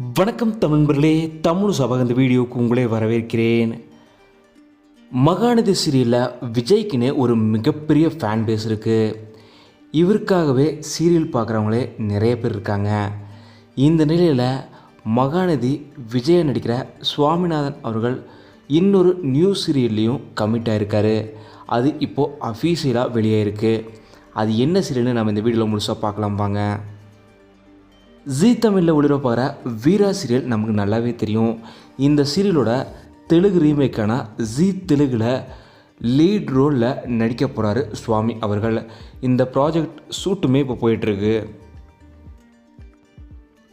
வணக்கம் தமிழ்பர்களே தமிழ் சபக இந்த வீடியோவுக்கு உங்களே வரவேற்கிறேன். மகாநதி சீரியலில் விஜய்க்குன்னே ஒரு மிகப்பெரிய ஃபேன் பேஸ் இருக்குது இவருக்காகவே சீரியல் பார்க்குறவங்களே நிறைய பேர் இருக்காங்க. இந்த நிலையில் மகாநதி விஜயை நடிக்கிற சுவாமிநாதன் அவர்கள் இன்னொரு நியூ சீரியல்லையும் கமிட் ஆகிருக்காரு அது இப்போது அஃபீஷியலாக வெளியே இருக்குது அது என்ன சீரியல்னு நம்ம இந்த வீடியோவில் முழுசாக பார்க்கலாம் வாங்க. ஜீ தமிழில் ஒளிபரப்பாகிற வீரா சீரியல் நமக்கு நல்லாவே தெரியும். இந்த சீரியலோட தெலுங்கு ரீமேக்கான ஜீ தெலுங்கில் லீட் ரோலில் நடிக்க போகிறாரு சுவாமி அவர்கள். இந்த ப்ராஜெக்ட் ஷூட்டுமே இப்போ போயிட்டுருக்கு.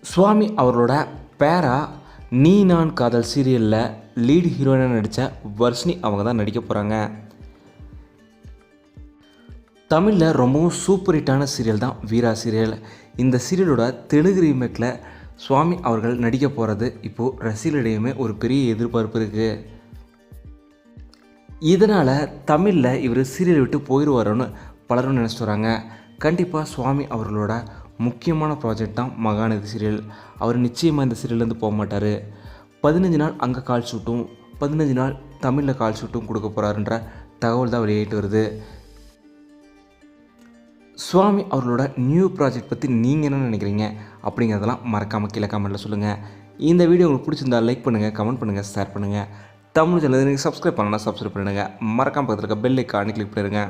சுவாமி அவர்களோட பேரா நீ நான் காதல் சீரியலில் லீட் ஹீரோயினாக நடித்த வர்ஷினி அவங்க தான் நடிக்க போகிறாங்க தமிழில் ரொம்பவும் சூப்பர் ஹிட்டான சீரியல் தான் வீரா சீரியல் இந்த சீரியலோட தெலுங்கு ரீமேக்கில் சுவாமி அவர்கள் நடிக்க போகிறது இப்போது ரசிகர்களிடையுமே ஒரு பெரிய எதிர்பார்ப்பு இருக்குது இதனால் தமிழில் இவர் சீரியல் விட்டு போயிடுவாரோன்னு பலரும் நினச்சிட்டு வராங்க கண்டிப்பாக சுவாமி அவர்களோட முக்கியமான ப்ராஜெக்ட் தான் மகாநதி சீரியல் அவர் நிச்சயமாக இந்த சீரியல்லேருந்து போக மாட்டார். பதினஞ்சு நாள் அங்கே கால் சூட்டும் பதினஞ்சு நாள் தமிழில் கால் சூட்டும் கொடுக்க போகிறாருன்ற தகவல் தான் வெளியிட்டு வருது. சுவாமி அவர்களோட நியூ ப்ராஜெக்ட் பற்றி நீங்கள் என்ன நினைக்கிறீங்க அப்படிங்கிறதெல்லாம் மறக்காமல் கீழே கமெண்ட்டில் சொல்லுங்கள் இந்த வீடியோ உங்களுக்கு பிடிச்சிருந்தா லைக் பண்ணுங்கள் கமெண்ட் பண்ணுங்கள் ஷேர் பண்ணுங்கள் தமிழ் சேனல் நீங்கள் சப்ஸ்கிரைப் பண்ணலாம் சப்ஸ்கிரைப் பண்ணுங்கள் மறக்காமல் பக்கத்தில் இருக்க பெல் ஐக்கானு கிளிக் பண்ணிடுங்க.